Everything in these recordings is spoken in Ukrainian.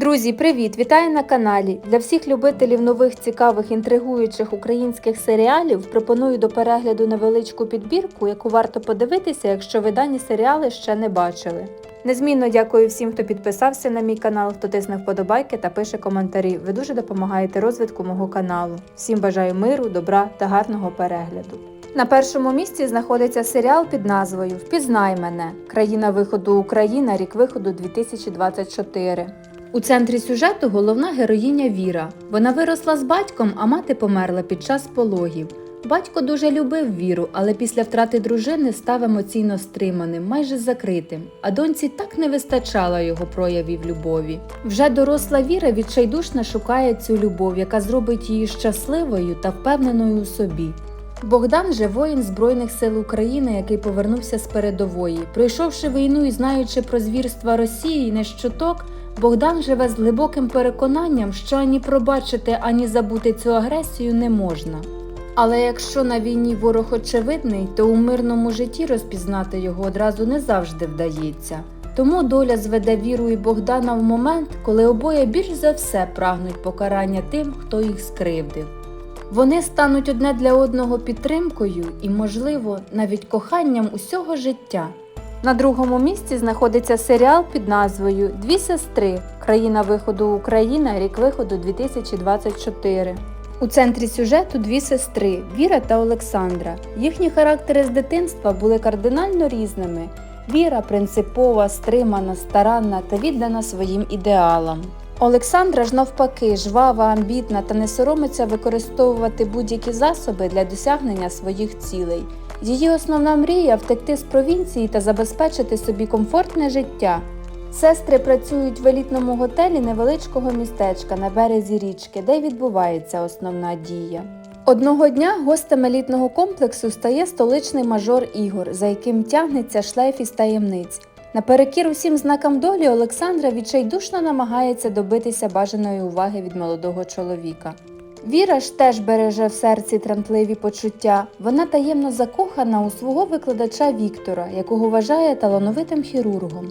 Друзі, привіт! Вітаю на каналі. Для всіх любителів нових цікавих інтригуючих українських серіалів пропоную до перегляду невеличку підбірку, яку варто подивитися, якщо ви дані серіали ще не бачили. Незмінно дякую всім, хто підписався на мій канал, хто тисне вподобайки та пише коментарі. Ви дуже допомагаєте розвитку мого каналу. Всім бажаю миру, добра та гарного перегляду. На першому місці знаходиться серіал під назвою Впізнай мене. Країна виходу Україна, рік виходу 2024. У центрі сюжету головна героїня Віра. Вона виросла з батьком, а мати померла під час пологів. Батько дуже любив віру, але після втрати дружини став емоційно стриманим, майже закритим, а доньці так не вистачало його проявів любові. Вже доросла віра відчайдушно шукає цю любов, яка зробить її щасливою та впевненою у собі. Богдан же воїн Збройних сил України, який повернувся з передової. Пройшовши війну і знаючи про звірства Росії не щоток, Богдан живе з глибоким переконанням, що ані пробачити, ані забути цю агресію не можна. Але якщо на війні ворог очевидний, то у мирному житті розпізнати його одразу не завжди вдається. Тому доля зведе віру і Богдана в момент, коли обоє більш за все прагнуть покарання тим, хто їх скривдив. Вони стануть одне для одного підтримкою і, можливо, навіть коханням усього життя. На другому місці знаходиться серіал під назвою Дві сестри. Країна виходу Україна, рік виходу 2024. У центрі сюжету дві сестри Віра та Олександра. Їхні характери з дитинства були кардинально різними. Віра принципова, стримана, старанна та віддана своїм ідеалам. Олександра ж навпаки, жвава, амбітна та не соромиться використовувати будь-які засоби для досягнення своїх цілей. Її основна мрія втекти з провінції та забезпечити собі комфортне життя. Сестри працюють в елітному готелі невеличкого містечка на березі річки, де відбувається основна дія. Одного дня гостем елітного комплексу стає столичний мажор Ігор, за яким тягнеться шлейф із таємниць. Наперекір усім знакам долі Олександра відчайдушно намагається добитися бажаної уваги від молодого чоловіка. Віра ж теж береже в серці тремтливі почуття. Вона таємно закохана у свого викладача Віктора, якого вважає талановитим хірургом.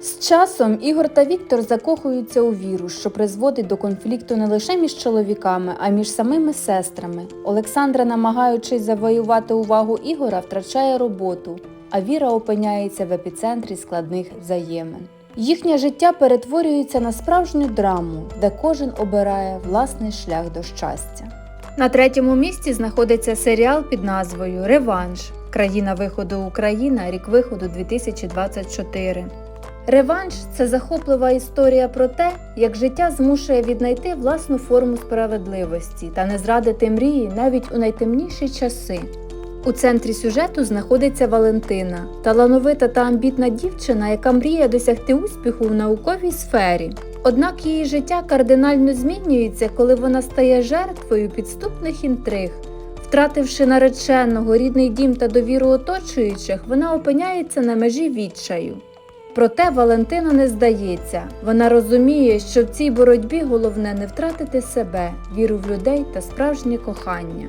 З часом Ігор та Віктор закохуються у віру, що призводить до конфлікту не лише між чоловіками, а й між самими сестрами. Олександра, намагаючись завоювати увагу Ігора, втрачає роботу, а Віра опиняється в епіцентрі складних взаємин. Їхнє життя перетворюється на справжню драму, де кожен обирає власний шлях до щастя. На третьому місці знаходиться серіал під назвою Реванш. Країна виходу Україна, рік виходу 2024. Реванш це захоплива історія про те, як життя змушує віднайти власну форму справедливості та не зрадити мрії навіть у найтемніші часи. У центрі сюжету знаходиться Валентина, талановита та амбітна дівчина, яка мріє досягти успіху в науковій сфері. Однак її життя кардинально змінюється, коли вона стає жертвою підступних інтриг. Втративши нареченого, рідний дім та довіру оточуючих, вона опиняється на межі відчаю. Проте Валентина не здається. Вона розуміє, що в цій боротьбі головне не втратити себе, віру в людей та справжнє кохання.